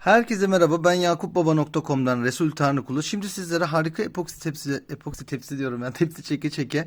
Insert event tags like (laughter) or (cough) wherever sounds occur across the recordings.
Herkese merhaba ben yakupbaba.com'dan Resul Tanrıkulu. Şimdi sizlere harika epoksi tepsi, epoksi tepsi diyorum yani (laughs) tepsi çeke çeke.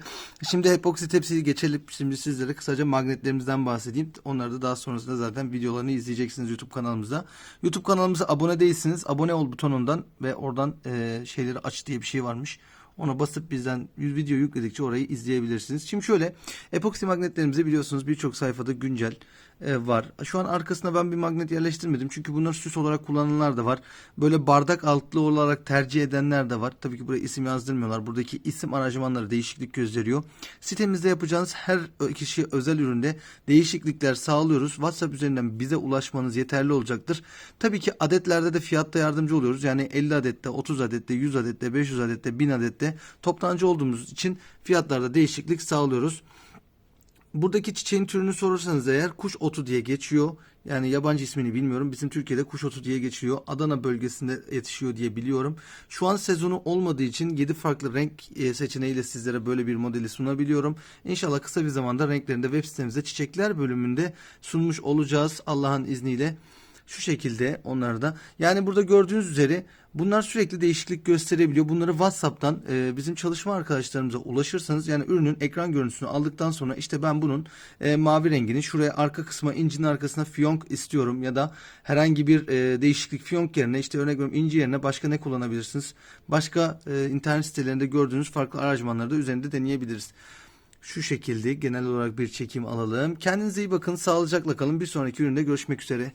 Şimdi epoksi tepsiyi geçelim. Şimdi sizlere kısaca magnetlerimizden bahsedeyim. Onları da daha sonrasında zaten videolarını izleyeceksiniz YouTube kanalımızda. YouTube kanalımıza abone değilsiniz. Abone ol butonundan ve oradan e, şeyleri aç diye bir şey varmış. Ona basıp bizden 100 video yükledikçe orayı izleyebilirsiniz. Şimdi şöyle epoksi magnetlerimizi biliyorsunuz birçok sayfada güncel e, var. Şu an arkasına ben bir magnet yerleştirmedim. Çünkü bunları süs olarak kullananlar da var. Böyle bardak altlı olarak tercih edenler de var. Tabii ki buraya isim yazdırmıyorlar. Buradaki isim aranjmanları değişiklik gösteriyor. Sitemizde yapacağınız her kişi özel üründe değişiklikler sağlıyoruz. WhatsApp üzerinden bize ulaşmanız yeterli olacaktır. Tabii ki adetlerde de fiyatta yardımcı oluyoruz. Yani 50 adette, 30 adette, 100 adette, 500 adette, 1000 adette toptancı olduğumuz için fiyatlarda değişiklik sağlıyoruz. Buradaki çiçeğin türünü sorarsanız eğer kuş otu diye geçiyor. Yani yabancı ismini bilmiyorum. Bizim Türkiye'de kuş otu diye geçiyor. Adana bölgesinde yetişiyor diye biliyorum. Şu an sezonu olmadığı için 7 farklı renk e, seçeneğiyle sizlere böyle bir modeli sunabiliyorum. İnşallah kısa bir zamanda renklerinde web sitemizde çiçekler bölümünde sunmuş olacağız Allah'ın izniyle. Şu şekilde onları da. Yani burada gördüğünüz üzere bunlar sürekli değişiklik gösterebiliyor. Bunları WhatsApp'tan e, bizim çalışma arkadaşlarımıza ulaşırsanız yani ürünün ekran görüntüsünü aldıktan sonra işte ben bunun e, mavi rengini şuraya arka kısma incinin arkasına fiyonk istiyorum ya da herhangi bir e, değişiklik fiyonk yerine işte örnek veriyorum inci yerine başka ne kullanabilirsiniz? Başka e, internet sitelerinde gördüğünüz farklı aranjmanları da üzerinde deneyebiliriz. Şu şekilde genel olarak bir çekim alalım. Kendinize iyi bakın, sağlıcakla kalın. Bir sonraki üründe görüşmek üzere.